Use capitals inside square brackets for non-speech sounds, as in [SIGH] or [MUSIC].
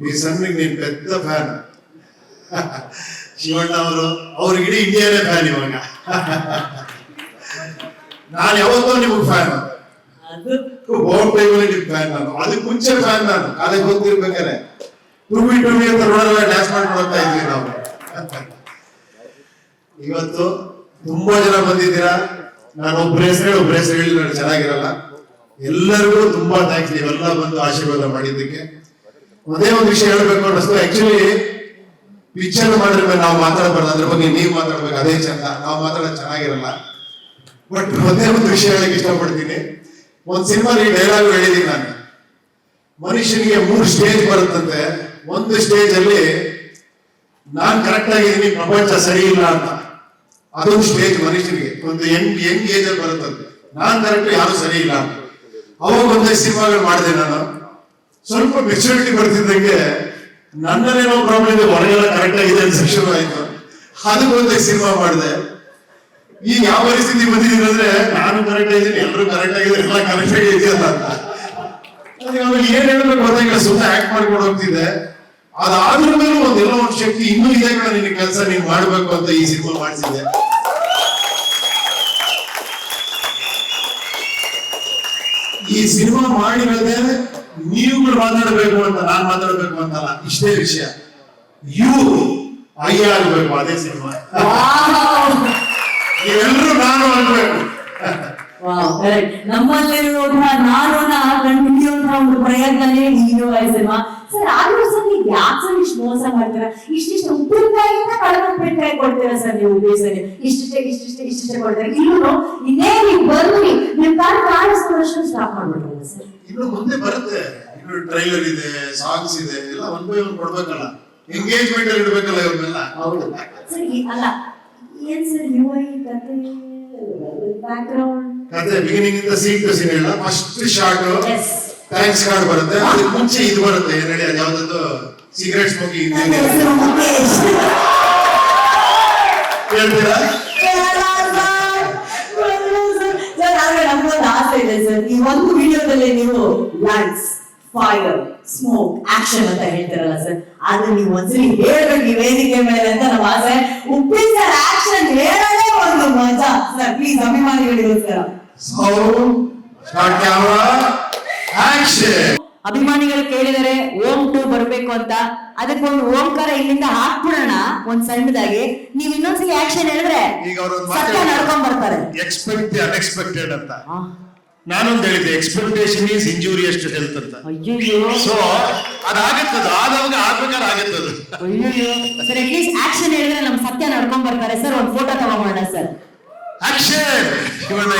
ಈ ಸನ್ನಿಗೆ ನೀನ್ ಪೆದ್ದ ಫ್ಯಾನ್ ಶಿವಣ್ಣ ಅವರು ಅವ್ರಿಗೆ ಇಡೀ ಇಂಡಿಯಾನೇ ಫ್ಯಾನ್ ಇವಾಗ. ನಾನು ಯಾವತ್ತೋ ನಿಮ್ಗೆ ಫ್ಯಾನ್ ಬೋರ್ಡ್ ಟೈಮಲ್ಲಿ ನಿಮ್ ಫ್ಯಾನ್ ನಾನು. ಅದಕ್ಕೆ ಮುಂಚೆ ಫ್ಯಾನ್ ನಾನು. ಕಾಲೇಜ್ ಗೊತ್ತಿರ್ಬೇಕಾರೆ ಟುಬಿ ಟುಬಿ ಅಂತ ರೋಡಲ್ಲ ಡ್ಯಾನ್ಸ್ ಮಾಡ್ಕೊಂಡು ಹೋಗ್ತಾ ಇದ್ವಿ ನಾವು. ಇವತ್ತು ತುಂಬಾ ಜನ ಬಂದಿದ್ದೀರಾ? ನಾನು ಒಬ್ಬರ ಹೆಸರು ಒಬ್ಬರ ಹೆಸರು ಹೇಳಿ ನಾನು ಚೆನ್ನಾಗಿರಲ್ಲ. ಎಲ್ಲರಿಗೂ ತುಂಬಾ ಥ್ಯಾಂಕ್ಸ್ ನೀವೆಲ್ಲ ಬಂದು ಆಶೀರ್ವಾದ ಮಾಡಿದ್ದಕ್ಕೆ. ಒಂದೇ ಒಂದು ವಿಷಯ ಹೇಳ್ಬೇಕು ಅನ್ನಿಸ್ತು ಆಕ್ಚುಲಿ ಪಿಕ್ಚರ್ ಮಾಡಿದ್ರೆ ಮೇಲೆ ನಾವು ಮಾತಾಡಬಾರ್ದು. ಅದ್ರ ಬಗ್ಗೆ ನೀವು ಮಾತಾಡ್ಬೇಕು. ಅದೇ ಚಂದ. ನಾವು ಮಾತಾಡೋದು ಚೆನ್ನಾಗಿರಲ್ಲ. ಬಟ್ ಒಂದೇ ಒಂದು ವಿಷಯ ಹೇಳಕ್ ಇಷ್ಟಪಡ್ತೀನಿ. ಒಂದ್ ಸಿನಿಮಾಲಿ ಡೈಲಾಗ್ ಹೇಳಿದೀನಿ ನಾನು. ಮನುಷ್ಯನಿಗೆ ಮೂರು ಸ್ಟೇಜ್ ಬರುತ್ತಂತೆ. ಒಂದು ಸ್ಟೇಜ್ ಅಲ್ಲಿ ನಾನ್ ಕರೆಕ್ಟ್ ಆಗಿದ್ದೀನಿ, ಪ್ರಪಂಚ ಸರಿ ಇಲ್ಲ ಅಂತ. ಅದೊಂದು ಸ್ಟೇಜ್ ಮನುಷ್ಯನಿಗೆ. ಒಂದು ಯಂಗ್ ಯಂಗ್ ಏಜ್ ಅಲ್ಲಿ ಬರುತ್ತಂತೆ. ನಾನ್ ಕರೆಕ್ಟ್ ಯಾರು ಸರಿ ಇಲ್ಲ ಅಂತ. ಅವಾಗ ಒಂದೇ ಸಿನಿಮಾಗಳು ಮಾಡಿದೆ ನಾನು. ಸ್ವಲ್ಪ ಮೆಚುರಿಟಿ ಬರ್ತಿದ್ದಂಗೆ ನನ್ನೇನೋ ಪ್ರಾಬ್ಲಮ್ ಇದೆ ಹೊರಗೆಲ್ಲ ಕರೆಕ್ಟ್ ಆಗಿದೆ ಅಂತ [LAUGHS] ಶುರು ಆಯ್ತು. ಅದಕ್ಕೆ ಒಂದಷ್ಟು ಸಿನಿಮಾ ಮಾಡಿದೆ. ಈಗ ಯಾವ ಪರಿಸ್ಥಿತಿ ಬಂದಿದ್ದೀನಿ ಅಂದ್ರೆ ನಾನು ಕರೆಕ್ಟ್ ಆಗಿದ್ದೀನಿ ಎಲ್ಲರೂ ಕರೆಕ್ಟ್ ಆಗಿದ್ದಾರೆ ಎಲ್ಲ ಕರೆಕ್ಟ್ ಆಗಿ ಇದೆಯಲ್ಲ ಆಮೇಲೆ ಏನ್ ಹೇಳ್ಬೇಕು ಗೊತ್ತಾಗಿಲ್ಲ ಸುಮ್ಮನೆ ಆಕ್ಟ್ ಮಾಡ್ಕೊಂಡು ಹೋಗ್ತಿದ್ದೆ. ಅದಾದ್ರ ಮೇಲೆ ಒಂದೆಲ್ಲ ಒಂದು ಶಕ್ತಿ ಇನ್ನೂ ಇದೆ ಕಣ ನಿನ್ನ ಕೆಲಸ ನೀನ್ ಮಾಡ್ಬೇಕು ಅಂತ ಈ ಸಿನಿಮಾ ಮಾಡಿಸಿದ್ದೆ ಈ ಸಿನಿಮಾ ಮಾಡಿರೋದೇ ನೀವುಗಳು ಮಾತಾಡಬೇಕು ಅಂತ ನಾನು ಮಾತಾಡಬೇಕು ಅಂತಲ್ಲ ಇಷ್ಟೇ ವಿಷಯ. ಯು ಐ ಆಗಬೇಕು ಅದೇ ಸಿನಿಮಾ. ಎಲ್ಲರೂ ನಾನು ನಮ್ಮಲ್ಲಿರುವಂತಹ ಕಂಡುಹಿಡಿಯುವಂತಹ ಒಂದು ಪ್ರಯತ್ನನೇ ಹೀರೋ ಸಿನಿಮಾ. ಸರ್ ಆದ್ರೂ ಸರ್ ನೀವು ಯಾಕೆ ಸರ್ ಇಷ್ಟು ಮೋಸ ಮಾಡ್ತೀರಾ? ಇಷ್ಟಿಷ್ಟು ಉಪ್ಪಿನಕಾಯಿಯಿಂದ ಕಡಿಮೆ ಉಪ್ಪಿನಕಾಯಿ ಕೊಡ್ತೀರಾ ಸರ್ ನೀವು ಬೇಸರಿ ಇಷ್ಟಿಷ್ಟೇ ಇಷ್ಟಿಷ್ಟೇ ಇಷ್ಟಿಷ್ಟೇ ಕೊಡ್ತೀರಾ? ಇಲ್ಲೂ ಇನ್ನೇ ನೀವು ಬರ್ರಿ ನಿಮ್ ಕಾರ್ ಸರ್ ಇನ್ನು ಮುಂದೆ ಬರುತ್ತೆ. ಇನ್ನು ಟ್ರೈಲರ್ ಇದೆ ಸಾಂಗ್ಸ್ ಇದೆ ಎಲ್ಲ ಒನ್ ಬೈ ಒನ್ ಕೊಡ್ಬೇಕಲ್ಲ. ಎಂಗೇಜ್ಮೆಂಟ್ ಅಲ್ಲಿ ಇಡ್ಬೇಕಲ್ಲ ಇವ್ರನ್ನೆಲ್ಲ. ಹೌದು. ಸರ್ ಅಲ್ಲ ಏನ್ ಸರ್ ಯು ಐ ಕತೆ ಕತೆ ಬಿಗಿನಿಂಗ್ ಇಂದ scene to scene first short. Thanks card ಬರುತ್ತೆ. ಅದಕ್ಕೆ ಮುಂಚೆ ಇದು ಬರುತ್ತೆ. ಏನ್ ಹೇಳಿ ಅದು ಯಾವ್ದದ್ದು ಸಿಗರೆಟ್ ಸ್ಮೋಕಿಂಗ್ ಹೇಳ್ತೀರಾ? ಒಂದು ನೀವು ಲೈಟ್ಸ್ ಫೈರ್ ಸ್ಮೋಕ್ ಆಕ್ಷನ್ ಅಂತ ಹೇಳ್ತಾರಲ್ಲ ಸರ್ ಆದ್ರೆ ನೀವು ಒಂದ್ಸಲಿ ಹೇಳ್ಬೇಕು ಈ ವೇದಿಕೆ ಮೇಲೆ ಅಂತ ನಮ್ಮ ಆಸೆ. ಉಪ್ಪಿನ ಸರ್ ಆಕ್ಷನ್ ಹೇಳೋದೇ ಒಂದು ಮಜಾ. ಸರ್ ಪ್ಲೀಸ್ ಅಭಿಮಾನಿ ಹೇಳಿದ್ರು ಸರ್ ಅಭಿಮಾನಿಗಳು ಕೇಳಿದರೆ ಓಂ ಟು ಬರ್ಬೇಕು ಅಂತ. ಅದಕ್ಕೊಂದು ಓಂಕಾರ ಇಲ್ಲಿಂದ ಹಾಕ್ಬಿಡೋಣ ಒಂದ್ ಸಣ್ಣದಾಗಿ. ನೀವ್ ಇನ್ನೊಂದ್ಸಲಿ ಆಕ್ಷನ್ ಹೇಳಿದ್ರೆ ಈಗ ಅವ್ರೊಂದು ಸತ್ಯ ಮಾತು ನಡ್ಕೊಂಡ್ ಬರ್ತಾರೆ. ಎಕ್ಸ್ಪೆಕ್ಟ್ ದಿ ಅನ್ಎಕ್ಸ್ಪೆಕ್ಟೆಡ್ ಅಂತ. ಆ, ನಾನೊಂದು ಹೇಳಿದೆ expectation is injury to health ಅಂತ. ಅಯ್ಯೋ ಸೊ ಅದಾಗತ್ತದ ಆದವಾಗ ಆಗ್ಬೇಕಾದ್ರೆ ಆಗತ್ತದು. ಅಯ್ಯೋ ಸರ್ ಅಟ್ಲೀಸ್ಟ್ ಆಕ್ಷನ್ ಹೇಳಿದ್ರೆ ನಮ್ ಸತ್ಯ ನಡ್ಕೊಂಡ್ ಬರ್ತಾರೆ. ಸರ್ ಒಂದ್ ಫೋಟೋ ತಗೊಂಬೋಣ ಸರ್ ಆಕ್ಷನ್ ಶಿವಣ್ಣ